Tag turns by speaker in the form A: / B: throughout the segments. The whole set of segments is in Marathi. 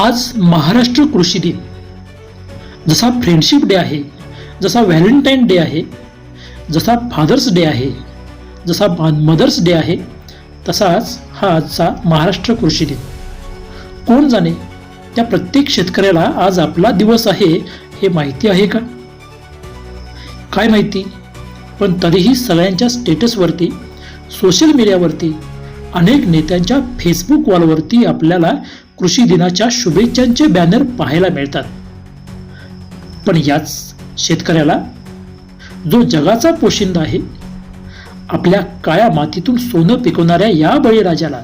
A: आज महाराष्ट्र कृषी दिन. जसा फ्रेंडशिप डे आहे जसा व्हॅलेंटाईन डे आहे जसा फादर्स डे आहे जसा मदर्स डे आहे तसाच हा आजचा महाराष्ट्र कृषी दिन. कोण जाणे त्या प्रत्येक शेतकऱ्याला आज आपला दिवस आहे हे माहिती आहे का? काय माहिती? पण तरीही सगळ्यांच्या स्टेटसवरती सोशल मीडियावरती अनेक नेत्यांच्या फेसबुक वॉलवरती आपल्याला कृषी दिनाच्या शुभेच्छांचे बॅनर पाहायला मिळतात. पण याच शेतकऱ्याला जो जगाचा पोशिंदा आहे आपल्या काळ्या मातीतून सोनं पिकवणाऱ्या या बळीराजाला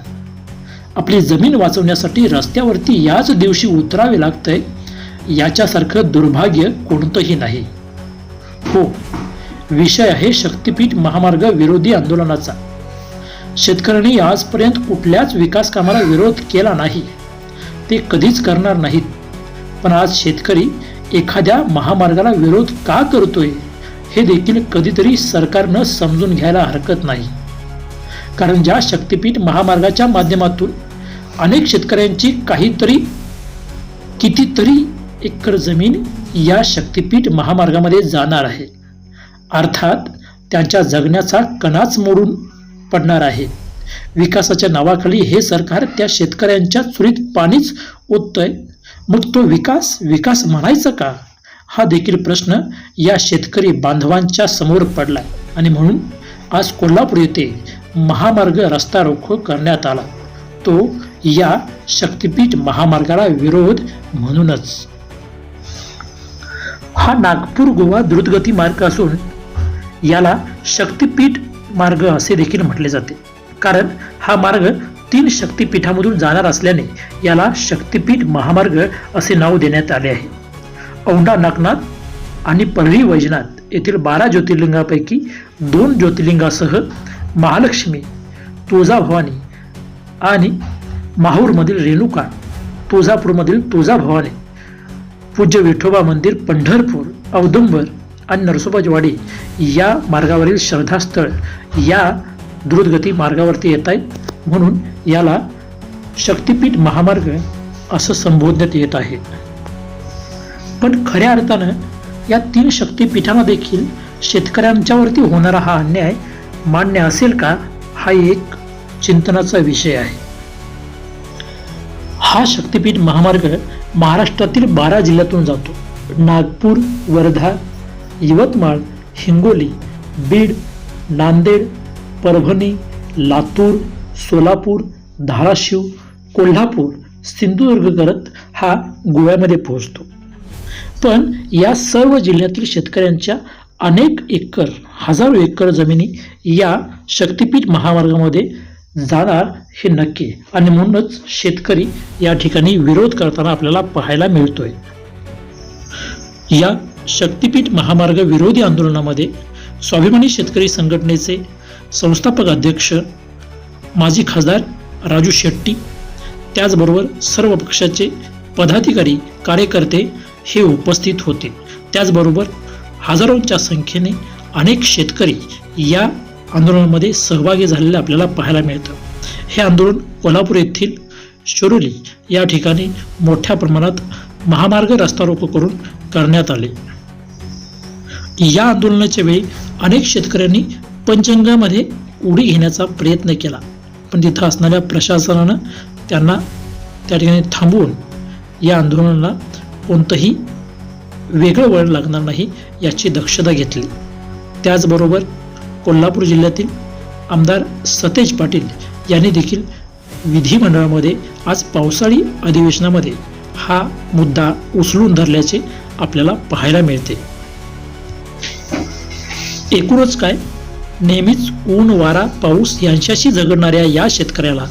A: आपली जमीन वाचवण्यासाठी रस्त्यावरती याच दिवशी उतरावे लागतंय याच्यासारखं दुर्भाग्य कोणतंही नाही. हो विषय आहे शक्तिपीठ महामार्ग विरोधी आंदोलनाचा. शेतकऱ्यांनी आजपर्यंत कुठल्याच विकास कामाला विरोध केला नाही. ते कधीच करणार नाहीत. पण आज शेतकरी एखाद्या महामार्गाला विरोध का करतोय हे देखील कधीतरी सरकारनं समजून घ्यायला हरकत नाही. कारण ज्या शक्तीपीठ महामार्गाच्या माध्यमातून अनेक शेतकऱ्यांची काहीतरी कितीतरी एकर जमीन या शक्तीपीठ महामार्गामध्ये जाणार आहे. अर्थात त्यांच्या जगण्याचा कणाच मोडून पडणार आहे. विकासाच्या नावाखाली हे सरकार त्या शेतकऱ्यांच्या चुरीत पाणीच ओततंय. मग तो विकास विकास म्हणायचा का? हा देखील प्रश्न या शेतकरी बांधवांच्या समोर पडला आणि म्हणून आज कोल्हापूर येथे महामार्ग रस्ता रोखो करण्यात आला. तो या शक्तीपीठ महामार्गाला विरोध म्हणूनच. हा नागपूर गोवा द्रुतगती मार्ग असून याला शक्तीपीठ मार्ग असे देखील म्हटले जाते. कारण हा मार्ग तीन शक्तीपीठामधून जाणार असल्याने याला शक्तीपीठ महामार्ग असे नाव देण्यात आले आहे. औंढा नागनाथ आणि परळी वैजनाथ येथील बारा ज्योतिर्लिंगापैकी दोन ज्योतिर्लिंगासह महालक्ष्मी तुळजाभवानी आणि माहूरमधील रेणुका तुळजापूरमधील तुळजाभवानी पूज्य विठोबा मंदिर पंढरपूर औदुंबर आणि नरसोबाजवाडी या मार्गावरील श्रद्धास्थळ या द्रुतगती मार्गावरती येत आहेत. म्हणून याला शक्तिपीठ महामार्ग असं संबोधण्यात येत आहे. पण खऱ्या अर्थानं या तीन शक्तीपीठांना देखील शेतकऱ्यांच्यावरती होणारा हा अन्याय मान्य असेल का हा एक चिंतनाचा विषय आहे. हा शक्तिपीठ महामार्ग महाराष्ट्रातील बारा जिल्ह्यातून जातो. नागपूर वर्धा यवतमाळ हिंगोली बीड नांदेड परभणी लातूर सोलापूर धाराशिव कोल्हापूर सिंधुदुर्ग करत हा गोव्यामध्ये पोहोचतो. पण या सर्व जिल्ह्यातील शेतकऱ्यांच्या अनेक एकर हजारो एकर जमिनी या शक्तिपीठ महामार्गामध्ये जाणार हे नक्की आणि म्हणूनच शेतकरी या ठिकाणी विरोध करताना आपल्याला पाहायला मिळतोय. या शक्तीपीठ महामार्ग विरोधी आंदोलनामध्ये स्वाभिमानी शेतकरी संघटनेचे संस्थापक अध्यक्ष माजी खासदार राजू शेट्टी त्याचबरोबर सर्व पक्षाचे पदाधिकारी कार्यकर्ते हे उपस्थित होते. त्याचबरोबर हजारोंच्या संख्येने अनेक शेतकरी या आंदोलनामध्ये सहभागी झालेले आपल्याला पाहायला मिळतं. हे आंदोलन कोल्हापूर येथील शिरोली या ठिकाणी मोठ्या प्रमाणात महामार्ग रस्ता रोको करून करण्यात आले. या आंदोलनाच्या वेळी अनेक शेतकऱ्यांनी पंचंगामध्ये उडी घेण्याचा प्रयत्न केला. पण तिथं असणाऱ्या प्रशासनानं त्यांना त्या ठिकाणी थांबवून या आंदोलनाला कोणतंही वेगळं वळण लागणार नाही याची दक्षता घेतली. त्याचबरोबर कोल्हापूर जिल्ह्यातील आमदार सतेज पाटील यांनी देखील विधिमंडळामध्ये आज पावसाळी अधिवेशनामध्ये हा मुद्दा उचलून धरल्याचे आपल्याला पाहायला मिळते. एकूणच काय? नेहमीच ऊन वारा पाऊस यांच्याशी झगडणाऱ्या या शेतकऱ्याला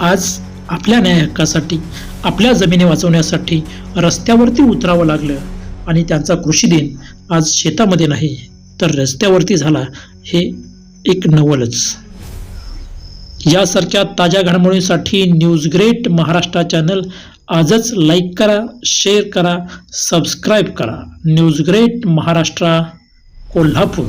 A: आज आपल्या न्याय हक्कासाठी आपल्या जमिनी वाचवण्यासाठी रस्त्यावरती उतरावं लागलं आणि त्यांचा कृषी दिन आज शेतामध्ये नाही तर रस्त्यावरती झाला हे एक नवलच. यासारख्या ताज्या घडामोडींसाठी न्यूज ग्रेट महाराष्ट्र चॅनल आजच लाईक करा शेअर करा सबस्क्राईब करा. News great Maharashtra Kolhapur.